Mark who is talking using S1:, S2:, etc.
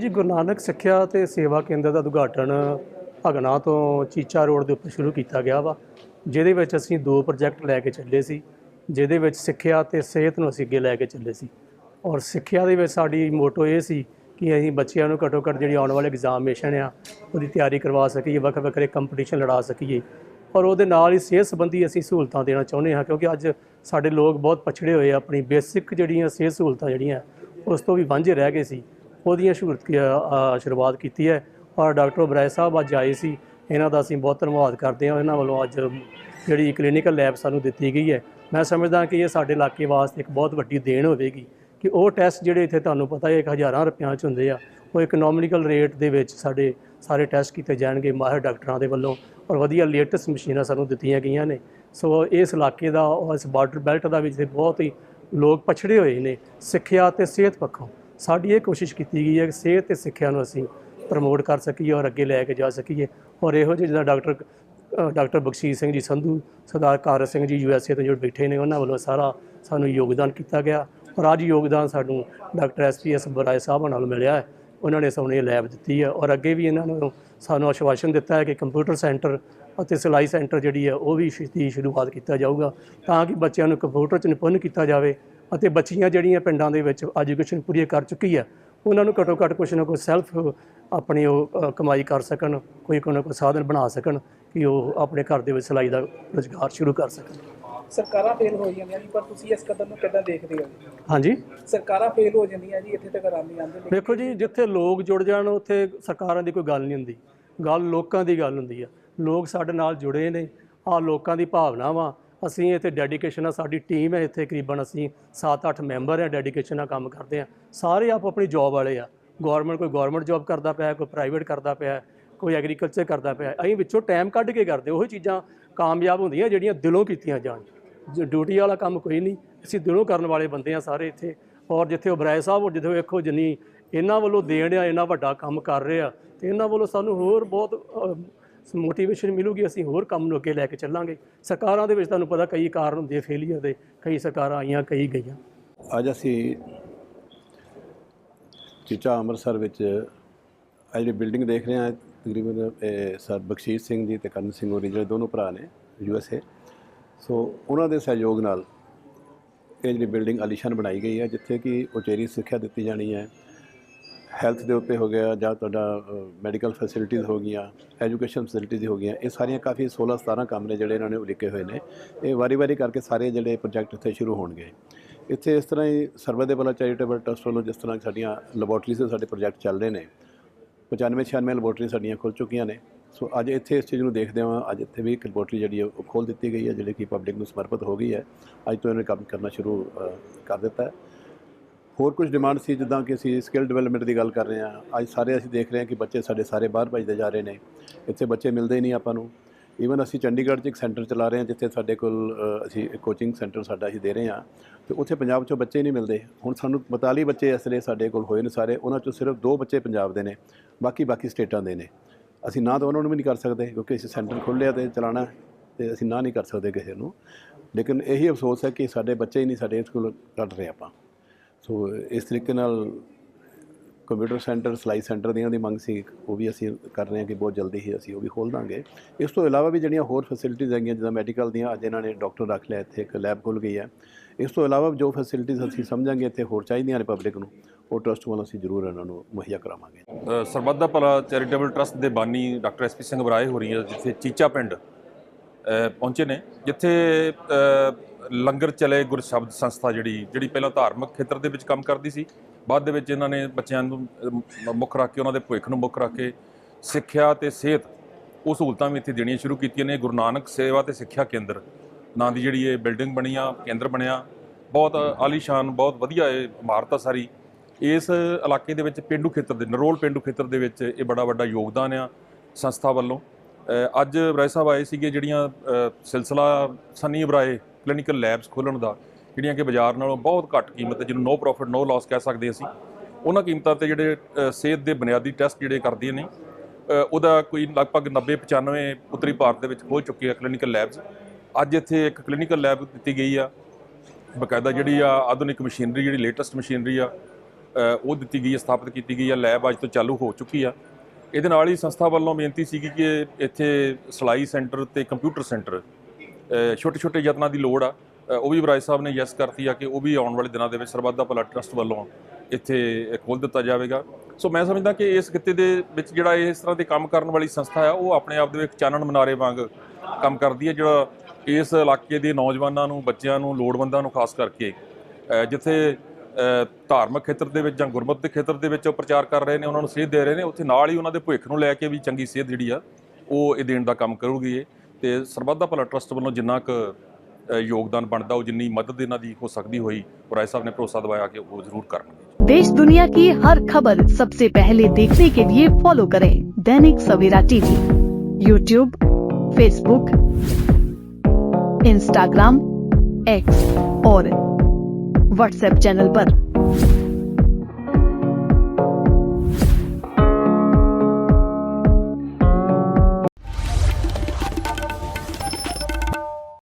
S1: ਜੀ, ਗੁਰੂ ਨਾਨਕ ਸਿੱਖਿਆ ਤੇ ਸੇਵਾ ਕੇਂਦਰ ਦਾ ਉਦਘਾਟਨ ਭਗਨਾ ਤੋਂ ਚੀਚਾ ਰੋਡ ਦੇ ਉੱਪਰ ਸ਼ੁਰੂ ਕੀਤਾ ਗਿਆ ਵਾ, ਜਿਹਦੇ ਵਿੱਚ ਅਸੀਂ ਦੋ ਪ੍ਰੋਜੈਕਟ ਲੈ ਕੇ ਚੱਲੇ ਸੀ, ਜਿਹਦੇ ਵਿੱਚ ਸਿੱਖਿਆ ਤੇ ਸਿਹਤ ਨੂੰ ਅਸੀਂ ਅੱਗੇ ਲੈ ਕੇ ਚੱਲੇ ਸੀ। ਔਰ ਸਿੱਖਿਆ ਦੇ ਵਿੱਚ ਸਾਡੀ ਮੋਟੋ ਇਹ ਸੀ ਕਿ ਅਸੀਂ ਬੱਚਿਆਂ ਨੂੰ ਘੱਟੋ ਘੱਟ ਜਿਹੜੀ ਆਉਣ ਵਾਲੇ ਐਗਜ਼ਾਮੀਨੇਸ਼ਨ ਆ, ਉਹਦੀ ਤਿਆਰੀ ਕਰਵਾ ਸਕੀਏ, ਵੱਖ ਵੱਖਰੇ ਕੰਪੀਟੀਸ਼ਨ ਲੜਾ ਸਕੀਏ। ਔਰ ਉਹਦੇ ਨਾਲ ਹੀ ਸਿਹਤ ਸੰਬੰਧੀ ਅਸੀਂ ਸਹੂਲਤਾਂ ਦੇਣਾ ਚਾਹੁੰਦੇ ਹਾਂ, ਕਿਉਂਕਿ ਅੱਜ ਸਾਡੇ ਲੋਕ ਬਹੁਤ ਪਛੜੇ ਹੋਏ ਆ, ਆਪਣੀ ਬੇਸਿਕ ਜਿਹੜੀਆਂ ਸਿਹਤ ਸਹੂਲਤਾਂ ਜਿਹੜੀਆਂ, ਉਸ ਤੋਂ ਵੀ ਵਾਂਝੇ ਰਹਿ ਗਏ ਸੀ। ਉਹਦੀਆਂ ਸ਼ੁਰੂਆਤ ਕੀ- ਸ਼ੁਰੂਆਤ ਕੀਤੀ ਹੈ ਔਰ ਡਾਕਟਰ ਬਰਾਏ ਸਾਹਿਬ ਅੱਜ ਆਏ ਸੀ। ਇਹਨਾਂ ਦਾ ਅਸੀਂ ਬਹੁਤ ਧੰਨਵਾਦ ਕਰਦੇ ਹਾਂ। ਇਹਨਾਂ ਵੱਲੋਂ ਅੱਜ ਜਿਹੜੀ ਕਲੀਨਿਕਲ ਲੈਬ ਸਾਨੂੰ ਦਿੱਤੀ ਗਈ ਹੈ। ਮੈਂ ਸਮਝਦਾ ਕਿ ਇਹ ਸਾਡੇ ਇਲਾਕੇ ਵਾਸਤੇ ਇੱਕ ਬਹੁਤ ਵੱਡੀ ਦੇਣ ਹੋਵੇਗੀ ਕਿ ਉਹ ਟੈਸਟ ਜਿਹੜੇ ਇੱਥੇ ਤੁਹਾਨੂੰ ਪਤਾ ਹੈ ਇੱਕ ਹਜ਼ਾਰਾਂ ਰੁਪਈਆਂ 'ਚ ਹੁੰਦੇ ਆ। ਉਹ ਇਕਨੋਮਿਕਲ ਰੇਟ ਦੇ ਵਿੱਚ ਸਾਡੇ ਸਾਰੇ ਟੈਸਟ ਕੀਤੇ ਜਾਣਗੇ ਮਾਹਿਰ ਡਾਕਟਰਾਂ ਦੇ ਵੱਲੋਂ ਔਰ ਵਧੀਆ ਲੇਟੈਸਟ ਮਸ਼ੀਨਾਂ ਸਾਨੂੰ ਦਿੱਤੀਆਂ ਗਈਆਂ ਨੇ। ਸੋ ਇਸ ਇਲਾਕੇ ਦਾ ਔਰ ਇਸ ਬਾਰਡਰ ਬੈਲਟ ਦਾ ਵਿੱਚ ਬਹੁਤ ਹੀ ਲੋਕ ਪਛੜੇ ਹੋਏ ਨੇ। ਸਿੱਖਿਆ ਤੇ ਸਿਹਤ ਪੱਖੋਂ। ਸਾਡੀ ਇਹ ਕੋਸ਼ਿਸ਼ ਕੀਤੀ ਗਈ ਹੈ ਕਿ ਸਿਹਤ ਤੇ ਸਿੱਖਿਆ ਨੂੰ ਅਸੀਂ ਪ੍ਰਮੋਟ ਕਰ ਸਕੀਏ ਔਰ ਅੱਗੇ ਲੈ ਕੇ ਜਾ ਸਕੀਏ। ਔਰ ਇਹੋ ਜਿਹੇ ਜਿੱਦਾਂ doctor doctor Bakhshish Singh ji, Sandhu, Sardar car Singh ji, U S A ਤੋਂ ਜੋ ਬੈਠੇ ਨੇ, ਉਹਨਾਂ ਵੱਲੋਂ ਸਾਰਾ ਸਾਨੂੰ ਯੋਗਦਾਨ ਕੀਤਾ ਗਿਆ। ਔਰ ਅੱਜ ਯੋਗਦਾਨ ਸਾਨੂੰ doctor S P S Oberoi Sahib ਨਾਲ ਮਿਲਿਆ ਹੈ। ਉਹਨਾਂ ਨੇ ਸਾਨੂੰ ਇਹ ਲੈਬ ਦਿੱਤੀ ਹੈ ਔਰ ਅੱਗੇ ਵੀ ਇਹਨਾਂ ਨੂੰ ਸਾਨੂੰ ਆਸ਼ਵਾਸਨ ਦਿੱਤਾ ਹੈ ਕਿ ਕੰਪਿਊਟਰ ਸੈਂਟਰ ਅਤੇ ਸਿਲਾਈ ਸੈਂਟਰ ਜਿਹੜੀ ਹੈ ਉਹ ਵੀ ਛੇਤੀ ਸ਼ੁਰੂਆਤ ਕੀਤਾ ਜਾਊਗਾ ਤਾਂ ਕਿ ਬੱਚਿਆਂ ਨੂੰ ਕੰਪਿਊਟਰ 'ਚ ਨਿਪੁੰਨ ਕੀਤਾ ਜਾਵੇ। ਅਤੇ ਬੱਚੀਆਂ ਜਿਹੜੀਆਂ ਪਿੰਡਾਂ ਦੇ ਵਿੱਚ ਐਜੂਕੇਸ਼ਨ ਪੂਰੀ ਕਰ ਚੁੱਕੀ ਹੈ ਉਹਨਾਂ ਨੂੰ ਘੱਟੋ ਘੱਟ ਕੁਛ ਨਾ ਕੁਛ ਸੈਲਫ ਆਪਣੀ ਉਹ ਕਮਾਈ ਕਰ ਸਕਣ ਕੋਈ ਕੋਈ ਨਾ ਕੋਈ ਸਾਧਨ ਬਣਾ ਸਕਣ ਕਿ ਉਹ ਆਪਣੇ ਘਰ ਦੇ ਵਿੱਚ ਸਿਲਾਈ ਦਾ ਰੁਜ਼ਗਾਰ ਸ਼ੁਰੂ ਕਰ ਸਕਣ।
S2: ਸਰਕਾਰਾਂ ਫੇਲ ਹੋ ਜਾਂਦੀਆਂ ਜੀ ਪਰ ਤੁਸੀਂ ਇਸ ਕਦਮ ਨੂੰ ਕਿੱਦਾਂ ਦੇਖਦੇ ਹੋ?
S1: ਹਾਂਜੀ?
S2: ਸਰਕਾਰਾਂ ਫੇਲ ਹੋ ਜਾਂਦੀਆਂ ਜੀ ਇੱਥੇ ਤੱਕ ਆਰਾਮੀ ਆਉਂਦੇ ਲੇਕਿਨ
S1: ਦੇਖੋ ਜੀ ਜਿੱਥੇ ਲੋਕ ਜੁੜ ਜਾਣ ਉੱਥੇ ਸਰਕਾਰਾਂ ਦੀ ਕੋਈ ਗੱਲ ਨਹੀਂ ਹੁੰਦੀ। ਗੱਲ ਲੋਕਾਂ ਦੀ ਗੱਲ ਹੁੰਦੀ ਆ। ਲੋਕ ਸਾਡੇ ਨਾਲ ਜੁੜੇ ਨੇ ਆ ਲੋਕਾਂ ਦੀ ਭਾਵਨਾ ਵਾ ਅਸੀਂ ਇੱਥੇ ਡੈਡੀਕੇਸ਼ਨ ਆ ਸਾਡੀ ਟੀਮ ਹੈ ਇੱਥੇ ਤਕਰੀਬਨ ਅਸੀਂ 7-8 ਮੈਂਬਰ ਆ ਡੈਡੀਕੇਸ਼ਨ ਨਾਲ ਕੰਮ ਕਰਦੇ ਆ ਸਾਰੇ ਆਪ ਆਪਣੀ ਜੌਬ ਵਾਲੇ ਆ। ਗਵਰਨਮੈਂਟ ਕੋਈ ਗਵਰਨਮੈਂਟ ਜੌਬ ਕਰਦਾ ਪਿਆ, ਕੋਈ ਪ੍ਰਾਈਵੇਟ ਕਰਦਾ ਪਿਆ, ਕੋਈ ਐਗਰੀਕਲਚਰ ਕਰਦਾ ਪਿਆ। ਅਸੀਂ ਵਿੱਚੋਂ ਟਾਈਮ ਕੱਢ ਕੇ ਕਰਦੇ ਉਹੀ ਚੀਜ਼ਾਂ ਕਾਮਯਾਬ ਹੁੰਦੀਆਂ ਜਿਹੜੀਆਂ ਦਿਲੋਂ ਕੀਤੀਆਂ ਜਾਣ। ਜ- ਡਿਊਟੀ ਵਾਲਾ ਕੰਮ ਕੋਈ ਨਹੀਂ, ਅਸੀਂ ਦਿਲੋਂ ਕਰਨ ਵਾਲੇ ਬੰਦੇ ਆ ਸਾਰੇ ਇੱਥੇ। ਔਰ ਜਿੱਥੇ ਉਬਰਾਏ ਸਾਹਿਬ ਔਰ ਜਿੱਥੇ ਵੇਖੋ ਜਿੰਨੀ ਇਹਨਾਂ ਵੱਲੋਂ ਦੇਣ ਆ ਇਹਨਾਂ ਵੱਡਾ ਕੰਮ ਕਰ ਰਹੇ ਆ। ਤੇ ਇਹਨਾਂ ਵੱਲੋਂ ਸਾਨੂੰ ਹੋਰ ਬਹੁਤ ਮੋਟੀਵੇਸ਼ਨ ਮਿਲੂਗੀ, ਅਸੀਂ ਹੋਰ ਕੰਮ ਨੂੰ ਅੱਗੇ ਲੈ ਕੇ ਚੱਲਾਂਗੇ। ਸਰਕਾਰਾਂ ਦੇ ਵਿੱਚ ਤੁਹਾਨੂੰ ਪਤਾ ਕਈ ਕਾਰਨ ਹੁੰਦੇ ਆ ਫੇਲੀਅਰ ਦੇ। ਕਈ ਸਰਕਾਰਾਂ ਆਈਆਂ, ਕਈ ਗਈਆਂ।
S3: ਅੱਜ ਅਸੀਂ ਚੀਚਾ ਅੰਮ੍ਰਿਤਸਰ ਵਿੱਚ ਆ ਜਿਹੜੀ ਬਿਲਡਿੰਗ ਦੇਖ ਰਹੇ ਹਾਂ, ਤਕਰੀਬਨ, ਇਹ ਸਰ ਬਖਸ਼ੀਸ਼ ਸਿੰਘ ਜੀ ਤੇ ਕਰਨ ਸਿੰਘ ਹੋਰੀ ਜਿਹੜੇ ਦੋਨੋਂ ਭਰਾ ਨੇ ਯੂ ਐਸ ਏ। ਸੋ ਉਹਨਾਂ ਦੇ ਸਹਿਯੋਗ ਨਾਲ ਇਹ ਜਿਹੜੀ ਬਿਲਡਿੰਗ ਅਲੀਸ਼ਾਨ ਬਣਾਈ ਗਈ ਹੈ, ਜਿੱਥੇ ਕਿ ਉਚੇਰੀ ਸਿੱਖਿਆ ਦਿੱਤੀ ਜਾਣੀ ਹੈ। ਹੈਲਥ ਦੇ ਉੱਤੇ ਹੋ ਗਿਆ ਜਾਂ ਤੁਹਾਡਾ ਮੈਡੀਕਲ ਫੈਸਿਲਿਟੀਜ਼ ਹੋ ਗਈਆਂ ਐਜੂਕੇਸ਼ਨ ਫੈਸਿਲਿਟੀਜ਼ ਹੋ ਗਈਆਂ, ਇਹ ਸਾਰੀਆਂ ਕਾਫੀ 16 17 ਕੰਮ ਨੇ ਜਿਹੜੇ ਇਹਨਾਂ ਨੇ ਉਲੀਕੇ ਹੋਏ ਨੇ। ਇਹ ਵਾਰੀ-ਵਾਰੀ ਕਰਕੇ ਸਾਰੇ ਜਿਹੜੇ ਪ੍ਰੋਜੈਕਟ ਇੱਥੇ ਸ਼ੁਰੂ ਹੋਣਗੇ। ਇੱਥੇ ਇਸ ਤਰ੍ਹਾਂ ਹੀ ਸਰਵਰ ਦੇ ਬਲਾ ਚੈਰੀਟੇਬਲ ਟਰਸਟ ਵੱਲੋਂ ਜਿਸ ਤਰ੍ਹਾਂ ਸਾਡੀਆਂ ਲੈਬੋਰਟਰੀਜ਼ ਦੇ ਸਾਡੇ ਪ੍ਰੋਜੈਕਟ ਚੱਲ ਰਹੇ ਨੇ 95 96 ਲੈਬੋਰਟਰੀ ਸਾਡੀਆਂ ਖੁੱਲ ਚੁੱਕੀਆਂ ਨੇ। ਸੋ ਅੱਜ ਇੱਥੇ ਇਸ ਚੀਜ਼ ਨੂੰ ਦੇਖਦੇ ਹਾਂ, ਅੱਜ ਇੱਥੇ ਵੀ ਇੱਕ ਲੈਬੋਰਟਰੀ ਜਿਹੜੀ ਹੈ ਉਹ ਖੋਲ ਦਿੱਤੀ ਗਈ ਹੈ, ਜਿਹੜੀ ਕਿ ਪਬਲਿਕ ਨੂੰ ਸਮਰਪਿਤ ਹੋ ਗਈ ਹੈ। ਅੱਜ ਤੋਂ ਇਹਨੇ ਕੰਮ ਕਰਨਾ ਸ਼ੁਰੂ ਕਰ ਦਿੱਤਾ ਹੈ। ਹੋਰ ਕੁਝ ਡਿਮਾਂਡ ਸੀ, ਜਿੱਦਾਂ ਕਿ ਅਸੀਂ ਸਕਿੱਲ ਡਿਵੈਲਪਮੈਂਟ ਦੀ ਗੱਲ ਕਰ ਰਹੇ ਹਾਂ। ਅੱਜ ਸਾਰੇ ਅਸੀਂ ਦੇਖ ਰਹੇ ਹਾਂ ਕਿ ਬੱਚੇ ਸਾਡੇ ਸਾਰੇ ਬਾਹਰ ਭੱਜਦੇ ਜਾ ਰਹੇ ਨੇ। ਇੱਥੇ ਬੱਚੇ ਮਿਲਦੇ ਹੀ ਨਹੀਂ ਆਪਾਂ ਨੂੰ। ਈਵਨ ਅਸੀਂ ਚੰਡੀਗੜ੍ਹ 'ਚ ਇੱਕ ਸੈਂਟਰ ਚਲਾ ਰਹੇ ਹਾਂ, ਜਿੱਥੇ ਸਾਡੇ ਕੋਲ ਅਸੀਂ ਕੋਚਿੰਗ ਸੈਂਟਰ ਸਾਡਾ ਅਸੀਂ ਦੇ ਰਹੇ ਹਾਂ। ਤੇ ਉੱਥੇ ਪੰਜਾਬ 'ਚੋਂ ਬੱਚੇ ਨਹੀਂ ਮਿਲਦੇ। ਹੁਣ ਸਾਨੂੰ 42 ਬੱਚੇ ਇਸ ਲਈ ਸਾਡੇ ਕੋਲ ਹੋਏ ਨੇ ਸਾਰੇ। ਉਹਨਾਂ 'ਚੋਂ ਸਿਰਫ ਦੋ ਬੱਚੇ ਪੰਜਾਬ ਦੇ ਨੇ। ਬਾਕੀ ਬਾਕੀ ਸਟੇਟਾਂ ਦੇ ਨੇ। ਅਸੀਂ ਨਾ ਤਾਂ ਉਹਨਾਂ ਨੂੰ ਵੀ ਨਹੀਂ ਕਰ ਸਕਦੇ, ਕਿਉਂਕਿ ਅਸੀਂ ਸੈਂਟਰ ਖੋਲ੍ਹਿਆ ਤੇ ਚਲਾਣਾ ਤੇ ਅਸੀਂ ਨਾ ਨਹੀਂ ਕਰ ਸਕਦੇ ਕਿਸੇ ਨੂੰ। ਲੇਕਿਨ ਇਹੀ ਅਫਸੋਸ ਹੈ ਕਿ ਸਾਡੇ ਬੱਚੇ ਹੀ ਨਹੀਂ ਸਾਡੇ ਸਕੂਲ ਕੱਢ ਰਹੇ ਆਪਾਂ। ਸੋ ਇਸ ਤਰੀਕੇ ਨਾਲ ਕੰਪਿਊਟਰ ਸੈਂਟਰ ਸਲਾਈ ਸੈਂਟਰ ਦੀਆਂ ਦੀ ਮੰਗ ਸੀ ਉਹ ਵੀ ਅਸੀਂ ਕਰ ਰਹੇ ਹਾਂ ਕਿ ਬਹੁਤ ਜਲਦੀ ਹੀ ਅਸੀਂ ਉਹ ਵੀ ਖੋਲ ਦਾਂਗੇ। ਇਸ ਤੋਂ ਇਲਾਵਾ ਵੀ ਜਿਹੜੀਆਂ ਹੋਰ ਫੈਸਿਲਿਟੀਜ਼ ਹੈਗੀਆਂ ਜਿੱਦਾਂ ਮੈਡੀਕਲ ਦੀਆਂ ਅੱਜ ਇਹਨਾਂ ਨੇ ਡਾਕਟਰ ਰੱਖ ਲਿਆ ਇੱਥੇ ਇੱਕ ਲੈਬ ਖੁੱਲ੍ਹ ਗਈ ਹੈ। ਇਸ ਤੋਂ ਇਲਾਵਾ ਜੋ ਫੈਸਿਲਿਟੀਜ਼ ਅਸੀਂ ਸਮਝਾਂਗੇ ਇੱਥੇ ਹੋਰ ਚਾਹੀਦੀਆਂ ਨੇ ਪਬਲਿਕ ਨੂੰ ਉਹ ਟਰਸਟ ਵੱਲੋਂ ਅਸੀਂ ਜ਼ਰੂਰ ਇਹਨਾਂ ਨੂੰ ਮੁਹੱਈਆ ਕਰਾਵਾਂਗੇ।
S4: ਅ, ਸਰਬੱਤ ਦਾ ਭਲਾ ਚੈਰੀਟੇਬਲ ਟਰਸਟ ਦੇ ਬਾਨੀ ਡਾਕਟਰ ਐਸਪੀ ਸਿੰਘ ਬਰਾਏ ਹੋ ਰਹੀ ਹੈ ਜਿੱਥੇ ਚੀਚਾ ਪਿੰਡ ਪਹੁੰਚੇ ਨੇ, ਜਿੱਥੇ ਲੰਗਰ ਚਲੇ ਗੁਰਸ਼ਬਦ ਸੰਸਥਾ ਜਿਹੜੀ ਜਿਹੜੀ ਪਹਿਲਾਂ ਧਾਰਮਿਕ ਖੇਤਰ ਦੇ ਵਿੱਚ ਕੰਮ ਕਰਦੀ ਸੀ, ਬਾਅਦ ਦੇ ਵਿੱਚ ਇਹਨਾਂ ਨੇ ਬੱਚਿਆਂ ਨੂੰ ਮੁੱਖ ਰੱਖ ਕੇ, ਉਹਨਾਂ ਦੇ ਭਵਿੱਖ ਨੂੰ ਮੁੱਖ ਰੱਖ ਕੇ ਸਿੱਖਿਆ ਤੇ ਸਿਹਤ, ਉਹ ਸਹੂਲਤਾਂ ਵੀ ਇੱਥੇ ਦੇਣੀਆਂ ਸ਼ੁਰੂ ਕੀਤੀਆਂ ਨੇ, ਗੁਰੂ ਨਾਨਕ ਸੇਵਾ ਤੇ ਸਿੱਖਿਆ ਕੇਂਦਰ, ਨਾਂ ਦੀ ਜਿਹੜੀ ਇਹ ਬਿਲਡਿੰਗ ਬਣੀ ਆ ਕੇਂਦਰ ਬਣਿਆ, ਬਹੁਤ ਆਲੀਸ਼ਾਨ, ਬਹੁਤ ਵਧੀਆ ਇਹ ਇਮਾਰਤ ਆ ਸਾਰੀ, ਇਸ ਇਲਾਕੇ ਦੇ ਵਿੱਚ ਪਿੰਡੂ ਖੇਤਰ ਦੇ, ਨਰੋਲ ਪਿੰਡੂ ਖੇਤਰ ਦੇ ਵਿੱਚ ਇਹ ਬੜਾ ਵੱਡਾ ਯੋਗਦਾਨ ਆ ਸੰਸਥਾ ਵੱਲੋਂ। ਅੱਜ ਬਰਾਏ ਸਾਹਿਬ ਆਏ ਸੀਗੇ ਜਿਹੜੀਆਂ ਸਿਲਸਿਲਾ ਸੰਨੀ ਬਰਾਏ ਕਲੀਨਿਕਲ ਲੈਬਸ ਖੋਲ੍ਹਣ ਦਾ, ਜਿਹੜੀਆਂ ਕਿ ਬਾਜ਼ਾਰ ਨਾਲੋਂ ਬਹੁਤ ਘੱਟ ਕੀਮਤ ਹੈ ਜਿਹਨੂੰ ਨੋ ਪ੍ਰੋਫਿਟ ਨੋ ਲਾਸ ਕਹਿ ਸਕਦੇ ਅਸੀਂ। ਉਹਨਾਂ ਕੀਮਤਾਂ ਤੇ ਜਿਹੜੇ ਸਿਹਤ ਦੇ ਬੁਨਿਆਦੀ ਟੈਸਟ ਜਿਹੜੇ ਕਰਦੀਆਂ ਨੇ ਉਹਦਾ ਕੋਈ ਲਗਭਗ 90 95 ਉੱਤਰੀ ਭਾਰਤ ਦੇ ਵਿੱਚ ਖੋਲ ਚੁੱਕੇ ਆ ਕਲੀਨਿਕਲ ਲੈਬਸ। ਅੱਜ ਇੱਥੇ ਇੱਕ ਕਲੀਨਿਕਲ ਲੈਬ ਦਿੱਤੀ ਗਈ ਆ, ਬਕਾਇਦਾ ਜਿਹੜੀ ਆ ਆਧੁਨਿਕ ਮਸ਼ੀਨਰੀ, ਜਿਹੜੀ ਲੇਟੈਸਟ ਮਸ਼ੀਨਰੀ ਆ ਉਹ ਦਿੱਤੀ ਗਈ ਹੈ ਸਥਾਪਿਤ ਕੀਤੀ ਗਈ ਆ, ਲੈਬ ਅੱਜ ਤੋਂ ਚਾਲੂ ਹੋ ਚੁੱਕੀ ਆ। ਇਹਦੇ ਨਾਲ ਹੀ ਸੰਸਥਾ ਵੱਲੋਂ ਬੇਨਤੀ ਸੀਗੀ ਕਿ ਇੱਥੇ ਸਿਲਾਈ ਸੈਂਟਰ ਤੇ ਕੰਪਿਊਟਰ ਸੈਂਟਰ ਛੋਟੇ ਛੋਟੇ ਯਤਨਾਂ ਦੀ ਲੋੜ ਆ। ਉਹ ਵੀ ਬਰਾਜ ਸਾਹਿਬ ਨੇ ਯੈਸ ਕਰਤੀ ਆ ਕਿ ਉਹ ਵੀ ਆਉਣ ਵਾਲੇ ਦਿਨਾਂ ਦੇ ਵਿੱਚ ਸਰਬੱਤ ਦਾ ਭਲਾ ਟਰਸਟ ਵੱਲੋਂ ਇੱਥੇ ਖੋਲ੍ਹ ਦਿੱਤਾ ਜਾਵੇਗਾ। ਸੋ ਮੈਂ ਸਮਝਦਾ ਕਿ ਇਸ ਕਿੱਤੇ ਦੇ ਵਿੱਚ ਜਿਹੜਾ ਇਸ ਤਰ੍ਹਾਂ ਦੇ ਕੰਮ ਕਰਨ ਵਾਲੀ ਸੰਸਥਾ ਆ, ਉਹ ਆਪਣੇ ਆਪ ਦੇ ਵਿੱਚ ਚਾਨਣ ਮਨਾਰੇ ਵਾਂਗ ਕੰਮ ਕਰਦੀ ਹੈ ਜਿਹੜਾ ਇਸ ਇਲਾਕੇ ਦੇ ਨੌਜਵਾਨਾਂ ਨੂੰ, ਬੱਚਿਆਂ ਨੂੰ, ਲੋੜਵੰਦਾਂ ਨੂੰ, ਖਾਸ ਕਰਕੇ ਜਿੱਥੇ ਧਾਰਮਿਕ ਖੇਤਰ ਦੇ ਵਿੱਚ ਜਾਂ ਗੁਰਮਤਿ ਦੇ ਖੇਤਰ ਦੇ ਵਿੱਚ ਉਹ ਪ੍ਰਚਾਰ ਕਰ ਰਹੇ ਨੇ ਉਹਨਾਂ ਨੂੰ ਸੇਧ ਦੇ ਰਹੇ ਨੇ ਉੱਥੇ ਨਾਲ ਹੀ ਉਹਨਾਂ ਦੇ ਭਵਿੱਖ ਨੂੰ ਲੈ ਕੇ ਵੀ ਚੰਗੀ ਸੇਧ ਜਿਹੜੀ ਆ ਉਹ ਇਹ ਦੇਣ ਦਾ ਕੰਮ ਕਰੂਗੀ ਇਹ ਤੇ ਸਰਬੱਤ ਦਾ ਭਲਾ ਟਰਸਟ ਵੱਲੋਂ ਜਿੰਨਾ ਕੁ ਅ, ਯੋਗਦਾਨ ਬਣਦਾ ਉਹ ਜਿੰਨੀ ਮਦਦ ਇਹਨਾਂ ਦੀ ਹੋ ਸਕਦੀ ਹੋਈ ਰਾਏ ਸਾਹਿਬ ਨੇ ਭਰੋਸਾ ਦਿਵਾਇਆ ਕਿ ਉਹ ਜ਼ਰੂਰ ਕਰਨਗੇ
S5: देश दुनिया की हर खबर सबसे पहले देखने के लिए फॉलो करें Dainik Savera TV YouTube Facebook Instagram X और व्हाट्सएप चैनल पर।